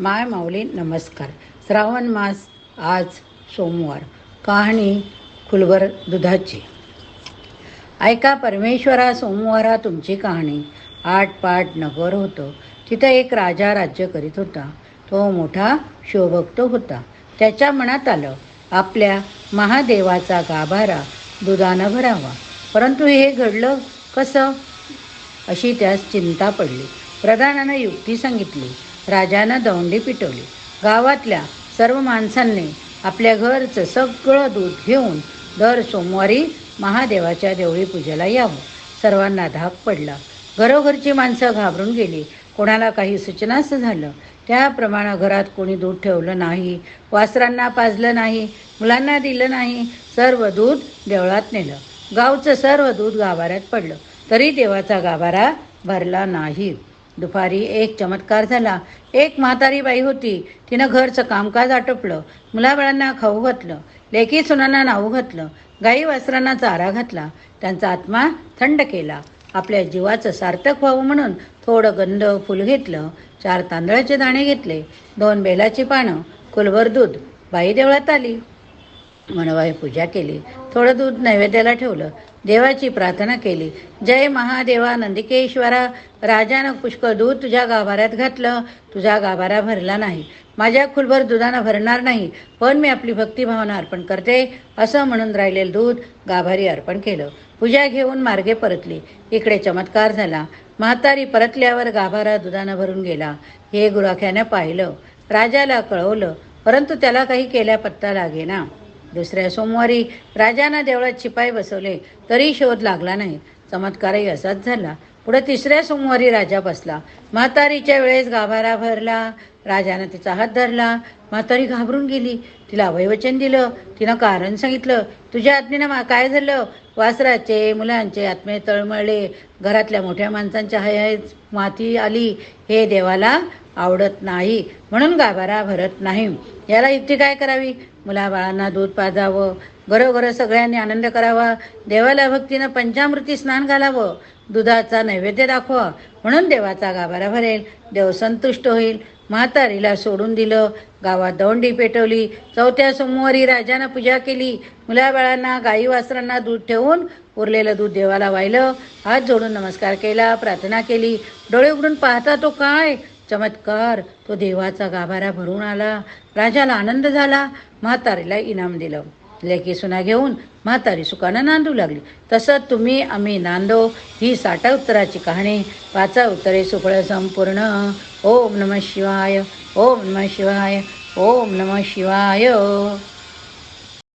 माय माऊली नमस्कार. श्रावण मास आज सोमवार. कहाणी खुलवर दुधाची. ऐका परमेश्वरा सोमवारा तुमची कहाणी. आठ पाठ नगर होतं. तिथं एक राजा राज्य करीत होता. तो मोठा शिवभक्त होता. त्याच्या मनात आलं आपल्या महादेवाचा गाभारा दुधानं भरावा. परंतु हे घडलं कसं? अशी त्यास चिंता पडली. प्रधानानं युक्ती सांगितली. राजानं दौंडी पिटवली. गावातल्या सर्व माणसांनी आपल्या घरचं सगळं दूध घेऊन दर सोमवारी महादेवाच्या देवळी पूजेला यावं. सर्वांना धाक पडला. घरोघरची माणसं घाबरून गेली. कोणाला काही सूचनाच झालं. त्याप्रमाणे घरात कोणी दूध ठेवलं नाही वासरांना पाजलं नाही मुलांना दिलं नाही सर्व दूध देवळात नेलं. गावचं सर्व दूध गाभाऱ्यात पडलं. तरी देवाचा गाभारा भरला नाही. दुपारी एक चमत्कार झाला. एक म्हातारी बाई होती. तिनं घरचं कामकाज आटोपलं. मुलाबाळांना खाऊ घातलं. लेकी सुनांना नाऊ घातलं. गाई वासरांना चारा घातला. त्यांचा आत्मा थंड केला. आपल्या जीवाचं सार्थक व्हावं म्हणून थोडं गंध फुल घेतलं. चार तांदळाचे दाणे घेतले. दोन बेलाची पानं कुलभर दूध. बाई देवळात आली. मनवाई पूजा केली. थोडं दूध नैवेद्याला ठेवलं. देवाची प्रार्थना केली. जय महादेवा नंदिकेश्वरा राजानं पुष्कळ दूध तुझ्या गाभाऱ्यात घातलं. तुझा गाभारा भरला नाही. माझ्या खुलभर दुधानं भरणार नाही. पण मी आपली भक्तिभावना अर्पण करते. असं म्हणून राहिलेलं दूध गाभारी अर्पण केलं. पूजा घेऊन मार्गे परतली. इकडे चमत्कार झाला. म्हातारी परतल्यावर गाभारा दुधानं भरून गेला. हे गुराख्यानं पाहिलं. राजाला कळवलं. परंतु त्याला काही केल्या पत्ता लागेना. दुसऱ्या सोमवारी राजानं देवळात शिपाई बसवले तरी शोध लागला नाही. चमत्कारही असाच झाला. पुढे तिसऱ्या सोमवारी राजा बसला. म्हातारीच्या वेळेस गाभारा भरला. राजानं तिचा हात धरला. म्हातारी घाबरून गेली. तिला अवयवचन दिलं. तिनं कारण सांगितलं. तुझ्या आत्मीनं काय झालं? वासराचे मुलांचे आत्मे तळमळले. घरातल्या मोठ्या माणसांच्या हयाच माती आली. हे देवाला आवडत नाही. म्हणून गाभारा भरत नाही. याला युक्ती काय करावी? मुलाबाळांना दूध पाजावं घरोघरं सगळ्यांनी आनंद करावा देवाला भक्तीनं पंचामृती स्नान घालावं दुधाचा नैवेद्य दाखवा म्हणून देवाचा गाभारा भरेल देव संतुष्ट होईल. म्हातारीला सोडून दिलं गावात दौंडी पेटवली चौथ्या सोमवारी राजानं पूजा केली मुलाबाळांना गाई वासरांना दूध ठेवून उरलेलं दूध देवाला वाहिलं हात जोडून नमस्कार केला प्रार्थना केली डोळे उघडून पाहता तो काय? चमत्कार. तो देवाचा गाभारा भरून आला. राजाला आनंद झाला. म्हातारीला इनाम दिलं. लेखी सुना घेऊन म्हातारी सुखानं नांदू लागली. तसं तुम्ही आम्ही नांदो. ही साठा उत्तराची कहाणी. पाचा उत्तरे सुफळ संपूर्ण. ओम नम शिवाय. ओम नम शिवाय. ओम नम शिवाय.